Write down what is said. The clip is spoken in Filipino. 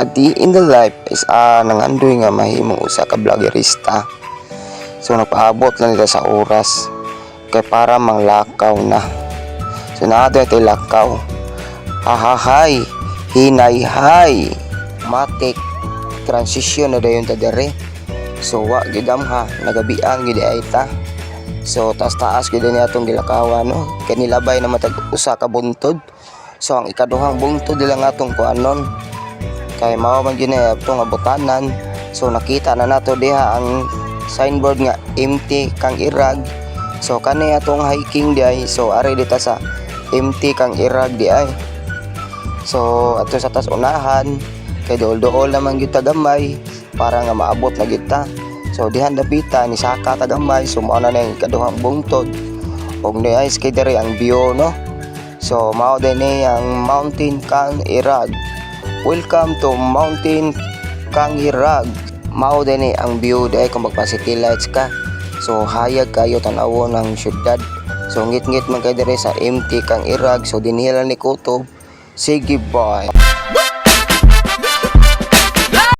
At di in the life is ah nangandoy nga mahimong usa ka vloggerista. So nagpaabot lang nila sa oras kay para manglakaw na. So naadto ito lakaw. Hahahay, hinay-hay, matik, transition na dayon ta dere. So wa gidam ha, nagabian gid ay ta. So taas taas gid ni atong gilakawan no. Kanilabay na matag usa ka buntod. So ang ikaduhang buntod nila nga atong kuanon. Kay mao man gyud atong abutanan. So nakita na nato diha ang signboard nga empty kang irag. So kani atong hiking di ay so ari dita sa empty kang irag di ay. So ato sa tas unahan kay dool-dool naman gyud ta gamay para nga maabot na gyud ta. So dihan dapita ni saka ta gamay so mao na yung ikaduhang bungtod. Og ni ay kay ang view no. So mao din ni ang mountain kang irag. Welcome to mountain kang irag. Mao din ni ang view dai kung magpa-city lights ka. So hayag kayo tan-awon ng syudad. So ngit-ngit man kay diri sa empty kang irag so dinhila ni kutob. Sige bye.